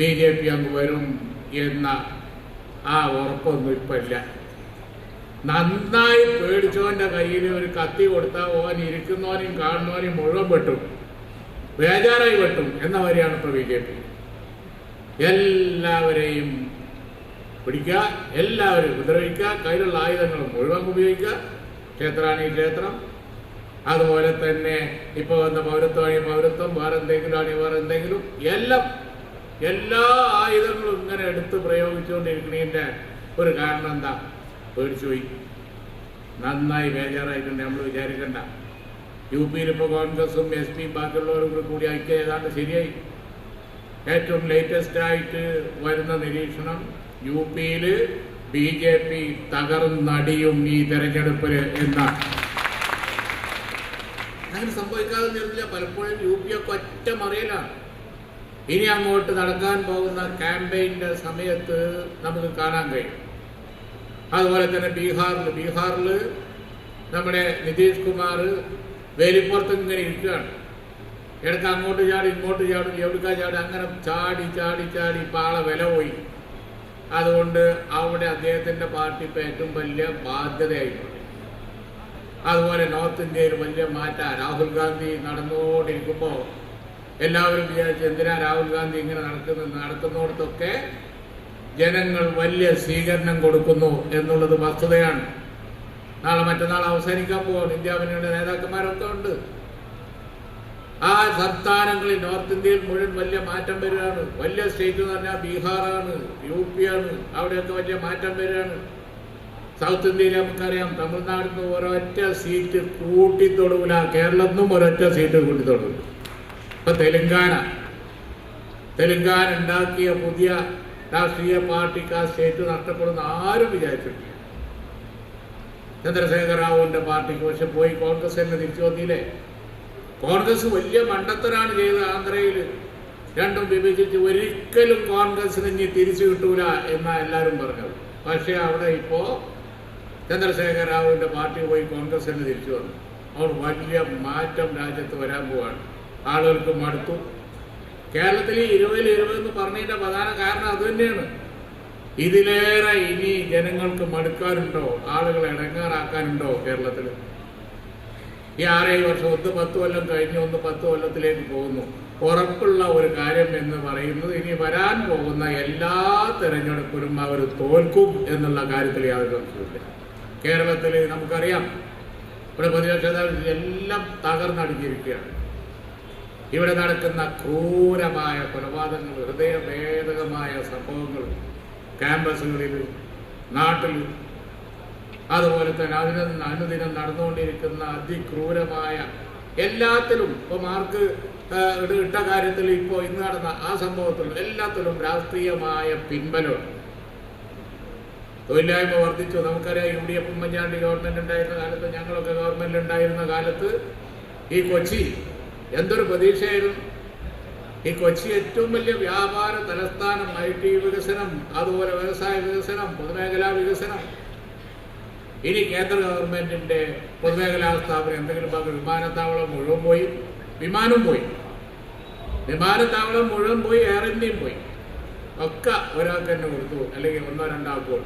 B J P അങ്ങ് വരും എന്ന ആ ഉറപ്പൊന്നും ഇപ്പം ഇല്ല. നന്നായി പേടിച്ചവന്റെ കയ്യിൽ ഒരു കത്തി കൊടുത്താൽ ഓൻ ഇരിക്കുന്നവനെയും കാണുന്നവനെയും മുഴുവൻ വെട്ടും. ബേജാറായി വെട്ടും എന്ന വരെയാണ് ഇപ്പോൾ ബി ജെ പി. എല്ലാവരെയും പിടിക്കുക എല്ലാവരും ഉപദ്രവിക്കുക കയ്യിലുള്ള ആയുധങ്ങൾ മുഴുവൻ ഉപയോഗിക്കുക. ക്ഷേത്രമാണെങ്കിൽ ക്ഷേത്രം. അതുപോലെ തന്നെ ഇപ്പോൾ വന്ന പൗരത്വമാണെങ്കിൽ പൗരത്വം വേറെന്തെങ്കിലും വേറെ എന്തെങ്കിലും എല്ലാം എല്ലാ ആയുധങ്ങളും ഇങ്ങനെ എടുത്ത് പ്രയോഗിച്ചുകൊണ്ടിരിക്കുന്നതിന്റെ ഒരു കാരണം എന്താ? പേടിച്ചു പോയി നന്നായി ബേജാറായിട്ടുണ്ട്. നമ്മൾ വിചാരിക്കണ്ട. യു പിയിൽ ഇപ്പോൾ കോൺഗ്രസും എസ് പിയും ബാക്കിയുള്ളവരും കൂടി ഐക്യം ഏതാണ്ട് ശരിയായി. ഏറ്റവും ലേറ്റസ്റ്റ് ആയിട്ട് വരുന്ന നിരീക്ഷണം യു പിയിൽ ബി ജെ പി തകർന്നടിയും ഈ തെരഞ്ഞെടുപ്പിൽ എന്നാണ്. അങ്ങനെ സംഭവിക്കാതെ പലപ്പോഴും യു പി ഒക്കെ ഒറ്റ മറിയലാണ്. ഇനി അങ്ങോട്ട് നടക്കാൻ പോകുന്ന ക്യാമ്പയിന്റെ സമയത്ത് നമുക്ക് കാണാൻ കഴിയും. അതുപോലെ തന്നെ ബീഹാറിൽ ബീഹാറിൽ നമ്മുടെ നിതീഷ് കുമാർ വേലിപ്പുറത്ത് ഇങ്ങനെ ഇരിക്കുകയാണ്. ഇടയ്ക്ക് അങ്ങോട്ട് ചാടി ഇങ്ങോട്ട് ചാടും എവിടുക്കാ ചാടി അങ്ങനെ ചാടി ചാടി ചാടി പാളെ വില പോയി. അതുകൊണ്ട് അവിടെ അദ്ദേഹത്തിന്റെ പാർട്ടി ഇപ്പം ഏറ്റവും വലിയ ബാധ്യതയായിട്ടുണ്ട് അതുപോലെ നോർത്ത് ഇന്ത്യയിൽ വലിയ മാറ്റം. രാഹുൽ ഗാന്ധി നടന്നുകൊണ്ടിരിക്കുമ്പോൾ എല്ലാവരും വിചാരിച്ചു എന്തിനാ രാഹുൽ ഗാന്ധി ഇങ്ങനെ നടക്കുന്നത് നടത്തുന്നിടത്തൊക്കെ ജനങ്ങൾ വലിയ സ്വീകരണം കൊടുക്കുന്നു എന്നുള്ളത് വസ്തുതയാണ്. നാളെ മറ്റന്നാൾ അവസാനിക്കാൻ പോവാണ്. ഇന്ത്യ മുന്നണിയുടെ നേതാക്കന്മാരൊക്കെ ഉണ്ട്. ആ സംസ്ഥാനങ്ങളിൽ നോർത്ത് ഇന്ത്യയിൽ മുഴുവൻ വലിയ മാറ്റം വരികയാണ്. വലിയ സ്റ്റേറ്റ് എന്ന് പറഞ്ഞാൽ ബീഹാറാണ് യു പി ആണ് അവിടെയൊക്കെ വലിയ മാറ്റം വരികയാണ്. സൗത്ത് ഇന്ത്യയിൽ നമുക്കറിയാം തമിഴ്നാടിൽ നിന്ന് ഒരൊറ്റ സീറ്റ് കൂട്ടിത്തൊടുവില്ല കേരളത്തിൽ നിന്നും ഒരൊറ്റ സീറ്റ് കൂട്ടിത്തൊടുവില്ല ഇപ്പൊ തെലുങ്കാന. തെലുങ്കാന ഉണ്ടാക്കിയ പുതിയ രാഷ്ട്രീയ പാർട്ടിക്ക് ആ സ്റ്റേറ്റ് നഷ്ടപ്പെടുന്ന ആരും വിചാരിച്ചിട്ടില്ല. ചന്ദ്രശേഖർ റാവുവിന്റെ പാർട്ടിക്ക് പക്ഷെ പോയി കോൺഗ്രസ് തന്നെ തിരിച്ചു വന്നില്ലേ? കോൺഗ്രസ് വലിയ മണ്ടത്തരാണ് ചെയ്തത് ആന്ധ്രയിൽ രണ്ടും വിഭജിച്ച് ഒരിക്കലും കോൺഗ്രസിന് ഇനി തിരിച്ചു കിട്ടൂല എന്നാ എല്ലാവരും പറഞ്ഞത്. പക്ഷേ അവിടെ ഇപ്പോ ചന്ദ്രശേഖർ റാവുവിന്റെ പാർട്ടി പോയി കോൺഗ്രസ് തന്നെ തിരിച്ചു വന്നു. അവർ വലിയ മാറ്റം രാജ്യത്ത് വരാൻ പോവാണ്. ആളുകൾക്ക് മടുത്തു കേരളത്തിൽ ഇരുപതിൽ ഇരുപത് എന്ന് പറഞ്ഞതിന്റെ പ്രധാന കാരണം അതുതന്നെയാണ് ഇതിലേറെ ഇനി ജനങ്ങൾക്ക് മടുക്കാനുണ്ടോ? ആളുകളെ ഇടങ്ങാറാക്കാനുണ്ടോ കേരളത്തിൽ? ഈ ആറേഴ് വർഷം ഒന്ന് പത്ത് കൊല്ലം കഴിഞ്ഞ് ഒന്ന് പത്ത് കൊല്ലത്തിലേക്ക് പോകുന്നു. ഉറപ്പുള്ള ഒരു കാര്യം എന്ന് പറയുന്നത് ഇനി വരാൻ പോകുന്ന എല്ലാ തെരഞ്ഞെടുപ്പിലും അവർ തോൽക്കും എന്നുള്ള കാര്യത്തിൽ യാതൊരു സംശയമില്ല കേരളത്തിൽ നമുക്കറിയാം. ഇവിടെ പ്രതിപക്ഷ എല്ലാം തകർന്നടിഞ്ഞിരിക്കുകയാണ്. ഇവിടെ നടക്കുന്ന ക്രൂരമായ കൊലപാതകങ്ങൾ ഹൃദയഭേദകമായ സംഭവങ്ങൾ ക്യാമ്പസുകളിൽ നാട്ടിൽ അതുപോലെ തന്നെ അതിന് അനുദിനം നടന്നുകൊണ്ടിരിക്കുന്ന അതിക്രൂരമായ എല്ലാത്തിലും ഇപ്പൊ മാർക്ക് ഇട- ഇട്ട കാര്യത്തിൽ ഇപ്പോ ഇന്ന് നടന്ന ആ സംഭവത്തിലും എല്ലാത്തിലും രാഷ്ട്രീയമായ പിൻബലമുണ്ട് തൊഴിലില്ലായ്മ വർദ്ധിച്ചു. നമുക്കറിയാം U D F Oommen Chandy government ഉണ്ടായിരുന്ന കാലത്ത് ഞങ്ങളൊക്കെ ഗവൺമെന്റ് ഉണ്ടായിരുന്ന കാലത്ത് ഈ കൊച്ചി എന്തൊരു പ്രതീക്ഷയായിരുന്നു? ഈ കൊച്ചി ഏറ്റവും വലിയ വ്യാപാര തലസ്ഥാനം ഐ ടി വികസനം അതുപോലെ വ്യവസായ വികസനം പൊതുമേഖലാ വികസനം. ഇനി കേന്ദ്ര ഗവൺമെന്റിന്റെ പൊതുമേഖലാ സ്ഥാപനം എന്തെങ്കിലും ഭാഗം വിമാനത്താവളം മുഴുവൻ പോയി വിമാനം പോയി. വിമാനത്താവളം മുഴുവൻ പോയി എയർ ഇന്ത്യയും പോയി. ഒക്കെ ഒരാൾക്ക് തന്നെ കൊടുത്തു അല്ലെങ്കിൽ ഒന്നോ രണ്ടാൾക്കോ